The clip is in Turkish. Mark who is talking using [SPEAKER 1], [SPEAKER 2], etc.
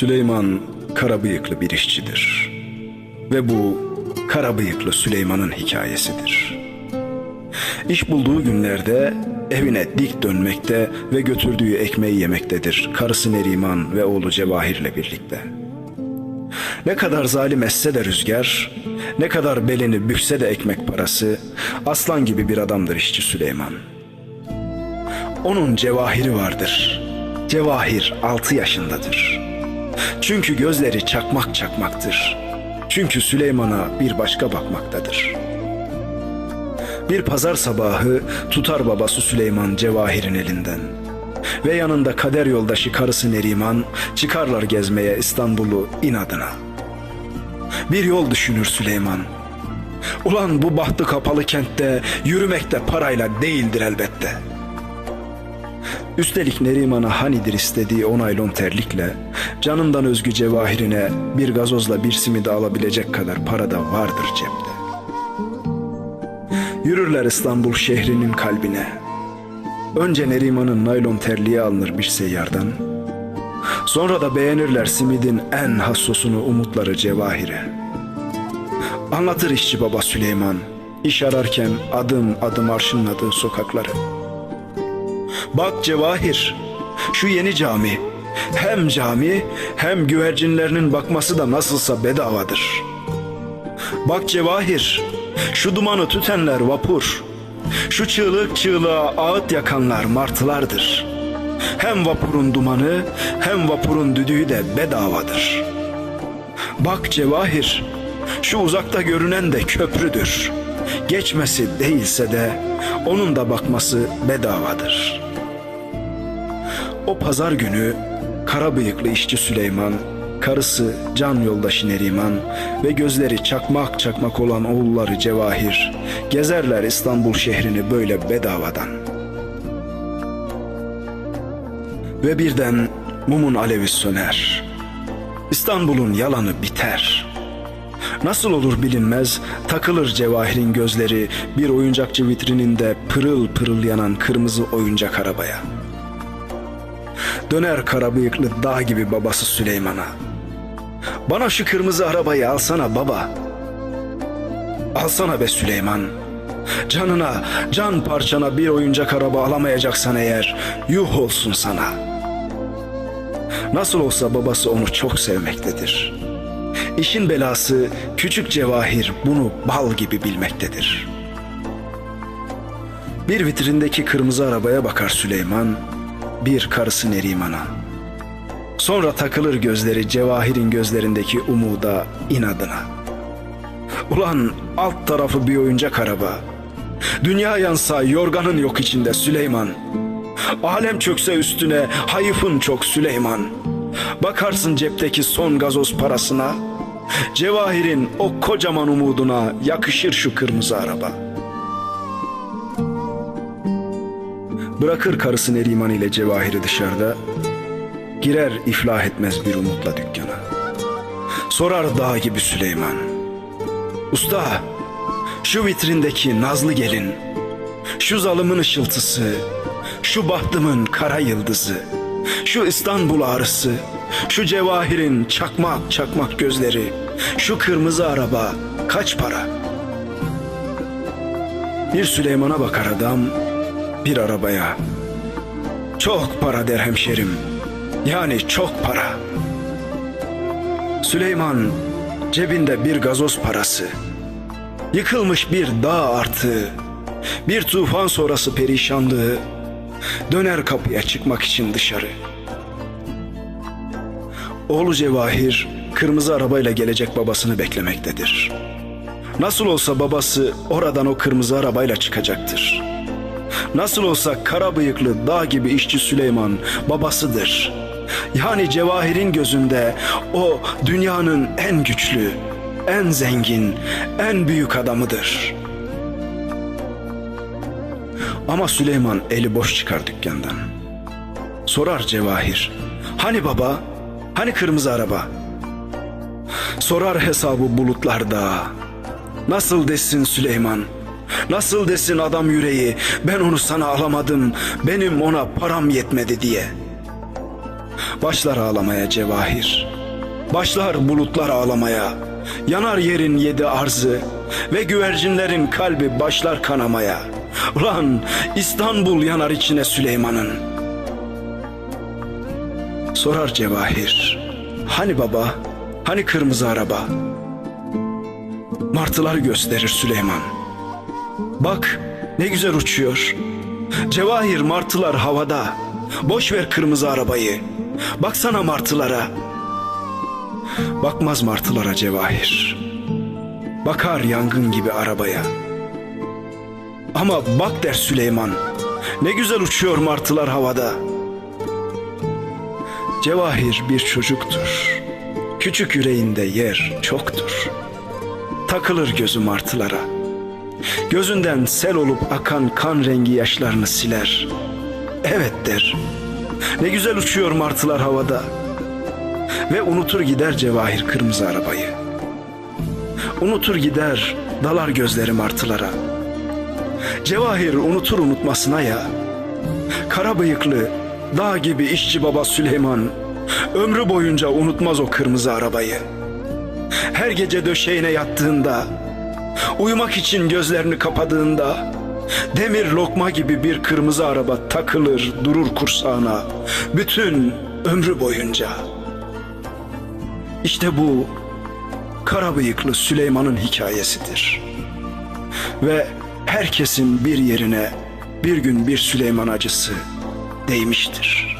[SPEAKER 1] Süleyman karabıyıklı bir işçidir. Ve bu karabıyıklı Süleyman'ın hikayesidir. İş bulduğu günlerde evine dik dönmekte ve götürdüğü ekmeği yemektedir karısı Neriman ve oğlu Cevahir'le birlikte. Ne kadar zalim esse de rüzgar, ne kadar belini bükse de ekmek parası, aslan gibi bir adamdır işçi Süleyman. Onun cevahiri vardır. Cevahir altı yaşındadır. Çünkü gözleri çakmak çakmaktır. Çünkü Süleyman'a bir başka bakmaktadır. Bir pazar sabahı tutar babası Süleyman Cevahir'in elinden. Ve yanında kader yoldaşı karısı Neriman çıkarlar gezmeye İstanbul'u inadına. Bir yol düşünür Süleyman. Ulan bu bahtı kapalı kentte yürümek de parayla değildir elbette. Üstelik Neriman'a hanidir istediği o naylon terlikle canından özgü cevahirine bir gazozla bir simidi alabilecek kadar para da vardır cepte. Yürürler İstanbul şehrinin kalbine. Önce Neriman'ın naylon terliği alınır bir seyyardan. Sonra da beğenirler simidin en hassosunu umutları cevahire. Anlatır işçi baba Süleyman, iş ararken adım adım arşınladığı sokakları. Bak Cevahir, şu yeni cami. Hem cami hem güvercinlerinin bakması da nasılsa bedavadır. Bak Cevahir, şu dumanı tütenler vapur. Şu çığlık çığlığa ağıt yakanlar martılardır. Hem vapurun dumanı hem vapurun düdüğü de bedavadır. Bak Cevahir, şu uzakta görünen de köprüdür. Geçmesi değilse de onun da bakması bedavadır.'' O pazar günü kara bıyıklı işçi Süleyman, karısı can yoldaşı Neriman ve gözleri çakmak çakmak olan oğulları Cevahir gezerler İstanbul şehrini böyle bedavadan. Ve birden mumun alevi söner. İstanbul'un yalanı biter. Nasıl olur bilinmez takılır Cevahir'in gözleri bir oyuncakçı vitrininde pırıl pırıl yanan kırmızı oyuncak arabaya.'' Döner kara bıyıklı dağ gibi babası Süleyman'a. Bana şu kırmızı arabayı alsana baba. Alsana be Süleyman. Canına, can parçana bir oyuncak araba alamayacaksan eğer yuh olsun sana. Nasıl olsa babası onu çok sevmektedir. İşin belası küçük cevahir bunu bal gibi bilmektedir. Bir vitrindeki kırmızı arabaya bakar Süleyman bir karısı Neriman'a. Sonra takılır gözleri Cevahir'in gözlerindeki umuda, inadına. Ulan alt tarafı bir oyuncak araba. Dünya yansa yorganın yok içinde Süleyman. Alem çökse üstüne hayıfın çok Süleyman. Bakarsın cepteki son gazoz parasına. Cevahir'in o kocaman umuduna yakışır şu kırmızı araba.'' Bırakır karısı Neriman ile Cevahir'i dışarıda. Girer iflah etmez bir umutla dükkana. Sorar dağ gibi Süleyman. Usta, şu vitrindeki nazlı gelin, şu zalımın ışıltısı, şu bahtımın kara yıldızı, şu İstanbul ağrısı, şu cevahirin çakmak çakmak gözleri, şu kırmızı araba kaç para? Bir Süleyman'a bakar adam, bir arabaya. Çok para der hemşerim. Yani çok para. Süleyman cebinde bir gazoz parası. Yıkılmış bir dağ artığı. Bir tufan sonrası perişanlığı. Döner kapıya çıkmak için dışarı. Oğlu Cevahir kırmızı arabayla gelecek babasını beklemektedir. Nasıl olsa babası oradan o kırmızı arabayla çıkacaktır.'' Nasıl olsa kara bıyıklı dağ gibi işçi Süleyman babasıdır. Yani Cevahir'in gözünde o dünyanın en güçlü, en zengin, en büyük adamıdır. Ama Süleyman eli boş çıkar dükkandan. Sorar Cevahir, hani baba, hani kırmızı araba? Sorar hesabı bulutlarda. Nasıl desin Süleyman?'' Nasıl desin adam yüreği ben onu sana alamadım benim ona param yetmedi diye. Başlar ağlamaya cevahir. Başlar bulutlar ağlamaya. Yanar yerin yedi arzı ve güvercinlerin kalbi başlar kanamaya. Ulan İstanbul yanar içine Süleyman'ın. Sorar cevahir. Hani baba? Hani kırmızı araba? Martılar gösterir Süleyman. Bak ne güzel uçuyor. Cevahir martılar havada. Boş ver kırmızı arabayı. Baksana martılara. Bakmaz martılara Cevahir. Bakar yangın gibi arabaya. Ama bak der Süleyman. Ne güzel uçuyor martılar havada. Cevahir bir çocuktur. Küçük yüreğinde yer çoktur. Takılır gözü martılara. Gözünden sel olup akan kan rengi yaşlarını siler. Evet der. Ne güzel uçuyor martılar havada. Ve unutur gider Cevahir kırmızı arabayı. Unutur gider dalar gözleri martılara. Cevahir unutur unutmasına ya. Kara bıyıklı dağ gibi işçi baba Süleyman ömrü boyunca unutmaz o kırmızı arabayı. Her gece döşeğine yattığında, uyumak için gözlerini kapadığında demir lokma gibi bir kırmızı araba takılır durur kursağına bütün ömrü boyunca. İşte bu kara bıyıklı Süleyman'ın hikayesidir. Ve herkesin bir yerine bir gün bir Süleyman acısı değmiştir.''